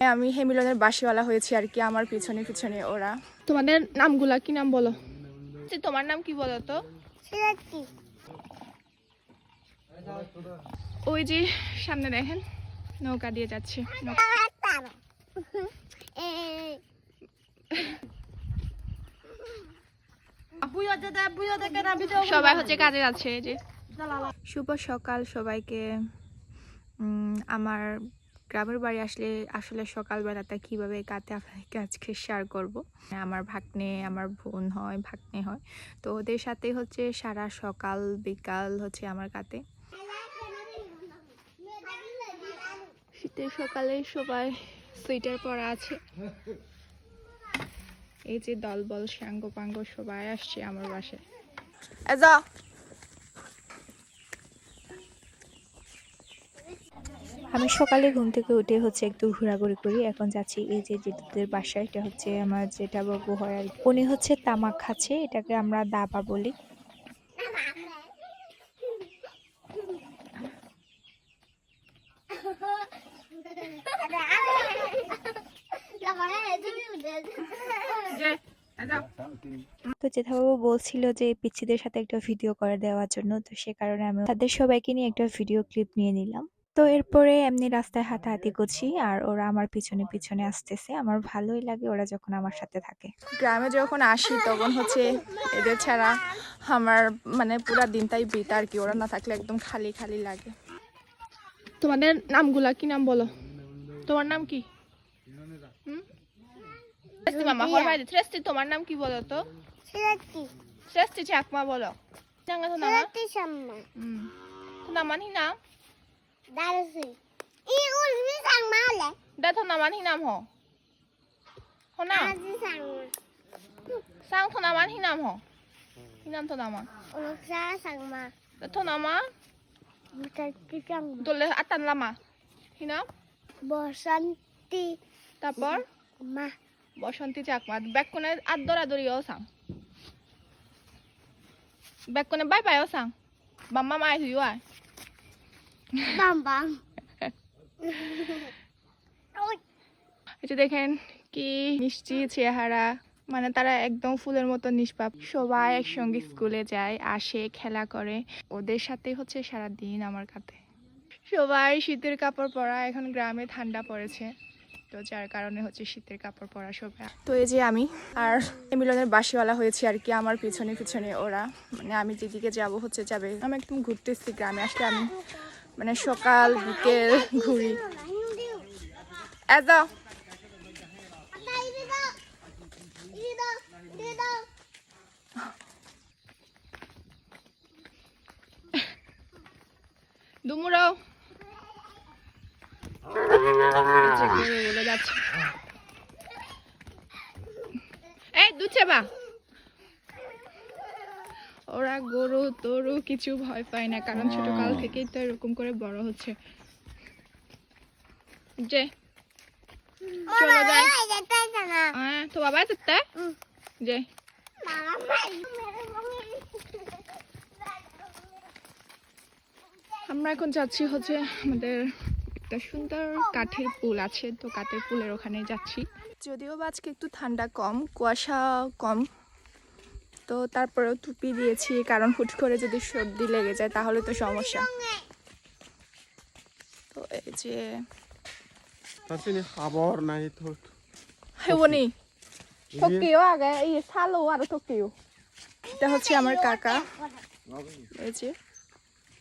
আমি হেমিলনের বাসিওয়ালা হয়েছি আর কি আমার পিছনে পিছনে ওরা। তোমাদের নামগুলা কি নাম বলো? তোমার নাম কি বলো তো? ওই যে সামনে দেখেন নৌকা দিয়ে যাচ্ছে সবাই হচ্ছে কাজে যাচ্ছে এই যে। শুভ সকাল সবাইকে। উম, আমার গ্রামের বাড়ি আসলে আসলে সকালবেলাটা কীভাবে কাতে আপনাদেরকে আজকে শেয়ার করব। আমার ভাগ্নে, আমার বোন হয়, ভাগ্নে হয়। তো ওদের সাথে হচ্ছে সারা সকাল, বিকাল হচ্ছে আমার কাতে শীতের সকালে সবাই সোয়েটার পরা আছে। এই যে দলবল সাঙ্গ পাঙ্গ সবাই আসছে আমার বাসায়। আমি সকালে ঘুম থেকে উঠে হচ্ছে একটু ঘোরাঘুরি করি। এখন যাচ্ছি এই যে জিতুদের বাসা এটা হচ্ছে আমার যেটা বাবু হয় আর। উনি হচ্ছে তামাক খাচ্ছে, এটাকে আমরা দাবা বলি। তো জেঠাবাবু বলছিল যে পিচ্ছিদের সাথে একটা ভিডিও করে দেওয়ার জন্য, তো সে কারণে আমি তাদের সবাইকে নিয়ে একটা ভিডিও ক্লিপ নিয়ে নিলাম। তো এরপরে এমনি রাস্তায় হাঁটাহাঁটি করছি আর ওরা আমার পিছনে পিছনে আসতেছে। আমার ভালোই লাগে ওরা যখন আমার সাথে থাকে। গ্রামে যখন আসি তখন হচ্ছে এদের ছাড়া আমার মানে পুরা দিনটাই বিত আর কি ওরা না থাকলে একদম খালি খালি লাগে। তোমাদের নামগুলা কি নাম বলো? তোমার নাম কি? মামা শ্রেষ্ঠী তোমার নাম কি বলো তো? শ্রেষ্ঠী চাকমা বলো। জাঙ্গা তো নামা? নাম হি। নাম। naman da to naman dole atan lama hi nam বসন্তি। তারপর? মা। বসন্তী চাকমা ব্যাক কোনে আর দৌড়াদৌড়ি ও সাং ব্যাক কোনে বাই বাই ও সাং বাম্মা মাই হুই আয়। বাম বাম। এটা দেখেন কি মিষ্টি চেহারা। মানে তারা একদম ফুলের মতো নিষ্পাপ। সবাই একসঙ্গে স্কুলে যায় আসে খেলা করে। ওদের সাথে হচ্ছে সারা দিন আমার কাছে সবাই শীতের কাপড় পরা এখন গ্রামে ঠান্ডা পড়েছে। তো যার কারণে হচ্ছে শীতের কাপড় পরা সবাই। তো এই যে আমি আর মিলনের বাসিওয়ালা হয়েছি আর কি আমার পিছনে পিছনে ওরা। মানে আমি যেদিকে যাব হচ্ছে যাবে। আমি একদম ঘুরতেছি গ্রামে আসলে আমি মানে সকাল বিকেল ঘুরি। এদা দুমুরাও এই দুচ্ছে বা ওরা গরু তরু কিছু ভয় পায় না কারণ ছোটকাল থেকেই তো এরকম করে বড় হচ্ছে। যে চলে হ্যাঁ তো বাবা যেতে যে আমরা এখন যাচ্ছি হচ্ছে আমাদের একটা সুন্দর কাঠের পুল আছে তো কাঠের পুলের ওখানে যাচ্ছি। যদিও বা আজকে একটু ঠান্ডা কম কুয়াশা কম তো তারপরেও টুপি দিয়েছি কারণ হুট করে যদি সর্দি লেগে যায় তাহলে তো সমস্যা। তো এই যে habor na ito. হেবনি থকিও আগে এই সালো আর থকিও এটা হচ্ছে আমার কাকা। এই যে।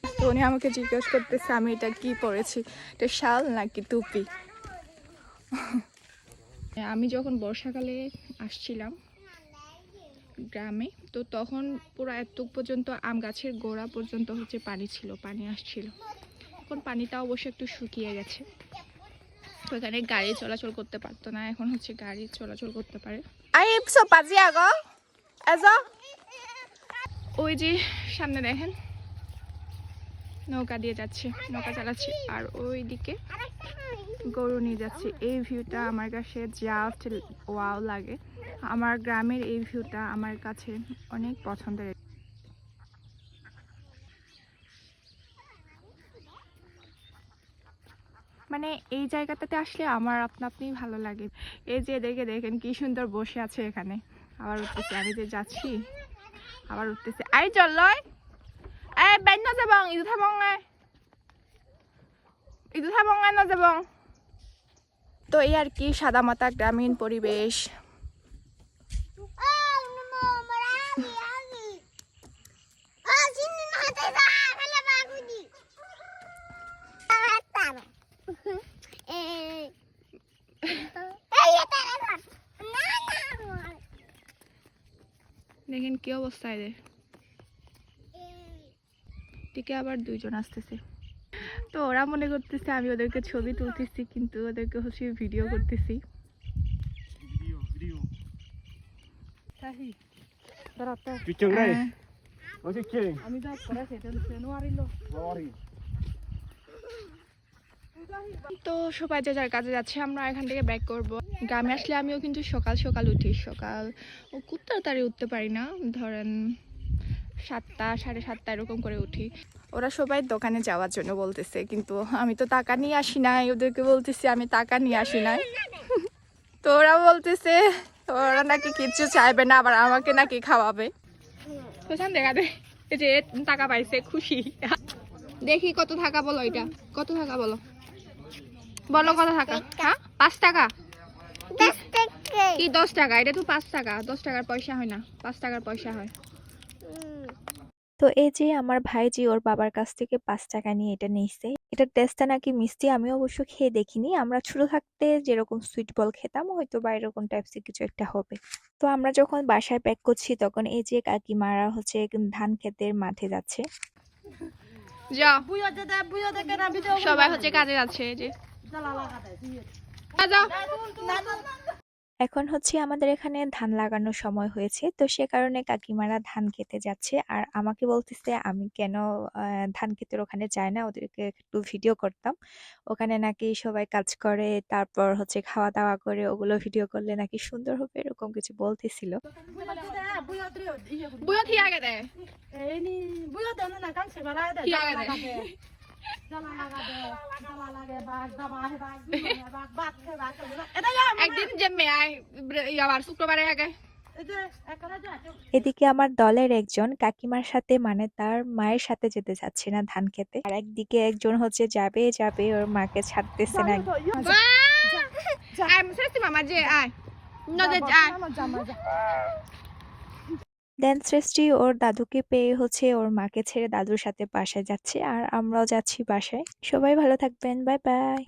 তো উনি আমাকে জিজ্ঞেস করতেছে আমি এটা কি পরেছি? এটা শাল নাকি টুপি? আমি যখন বর্ষাকালে আসছিলাম গ্রামে তো তখন পুরো এত পর্যন্ত আম গাছের গোড়া পর্যন্ত হচ্ছে পানি ছিল পানি আসছিল। এখন পানিটা অবশ্যই একটু শুকিয়ে গেছে। তো এখানে গাড়ি চলাচল করতে পারতো না এখন হচ্ছে গাড়ি চলাচল করতে পারে। ওই যে সামনে দেখেন নৌকা দিয়ে যাচ্ছে, নৌকা চালাচ্ছে। আর ওই দিকে গরু নিয়ে যাচ্ছে। এই ভিউটা আমার কাছে জাস্ট ওয়াও লাগে। আমার গ্রামের এই ভিউটা আমার কাছে অনেক পছন্দের। মানে এই জায়গাটাতে আসলে আমার আপনা আপনি ভালো লাগে। এই যে দেখে দেখেন কি সুন্দর বসে আছে এখানে। আবার উঠতেছে। আমি যে যাচ্ছি, আবার উঠতেছে। আই চল লয় এই বাইন না যাবং ইদু থাবং না ইদু থাবং না যাবং তো এই আর কি সাদামাটা গ্রামীণ পরিবেশ। Oh, namo marami agi. দিকে আবার দুইজন আসতেছে। তো ওরা মনে করতেছে আমি ওদেরকে ছবি তুলতেছি কিন্তু ওদেরকে হচ্ছে ভিডিও করতেছি। Killing? তো সবাই যে যার কাজে যাচ্ছে আমরা এখান থেকে ব্যাক করব। গ্রামে আসলে আমিও কিন্তু সকাল সকাল উঠি। সকাল ও খুব তাড়াতাড়ি উঠতে পারি না। ধরেন সাতটা সাড়ে সাতটা এরকম করে উঠি। ওরা সবাই দোকানে যাওয়ার জন্য বলতেছে কিন্তু আমি তো টাকা নিয়ে আসি নাই ওদেরকে বলতেছি আমি টাকা নিয়ে আসি নাই। তো ওরা বলতেছে ওরা নাকি কিচ্ছু চাইবে না আবার আমাকে নাকি খাওয়াবে। দেখা দে যে টাকা পাইছে খুশি। দেখি কত টাকা বলো এটা কত টাকা বলো? বলো কত টাকা? হ্যাঁ? পাঁচ টাকা। কি দশ টাকা? এটা তো পাঁচ টাকা দশ টাকার পয়সা হয় না পাঁচ টাকার পয়সা হয়। তো এই যে আমার ভাইজি ওর বাবার কাছ থেকে পাঁচ টাকা নিয়ে এটা নিয়েছে এটার টেস্টটা নাকি মিষ্টি আমি অবশ্য খেয়ে দেখিনি। আমরা ছোট থাকতে যেরকম সুইট বল খেতাম হয়তো বা এরকম টাইপসের কিছু একটা হবে। তো আমরা যখন বাসায় প্যাক করছি তখন এই যে কাকিমারা হচ্ছে ধান ক্ষেতের মাঠে যাচ্ছে। সবাই হচ্ছে কাজে যাচ্ছে এই যে। আ, যাও। এখন হচ্ছে আমাদের এখানে ধান লাগানোর সময় হয়েছে। তো সে কারণে কাকিমারা ধান খেতে যাচ্ছে। আর আমাকে বলতেছে আমি কেন ধান ক্ষেতের ওখানে যাই না? ওদেরকে একটু ভিডিও করতাম। ওখানে নাকি সবাই কাজ করে তারপর হচ্ছে খাওয়া দাওয়া করে ওগুলো ভিডিও করলে নাকি সুন্দর হবে এরকম কিছু বলতেছিল। বুয়া kan sebara ada. Iya, একদিন যে আবার শুক্রবারে আগে। এদিকে আমার দলের একজন কাকিমার সাথে মানে তার মায়ের সাথে যেতে চাচ্ছে না ধান খেতে। আর একদিকে একজন হচ্ছে যাবে যাবে ওর মাকে ছাড়তেছে না। মামা যে আয়। নদে আয়। দেন সৃষ্টি ওর দাদুকে পেয়ে হচ্ছে ওর মাকে ছেড়ে দাদুর সাথে বাসায় যাচ্ছে, আর আমরাও যাচ্ছি বাসায়। সবাই ভালো থাকবেন, বাই বাই।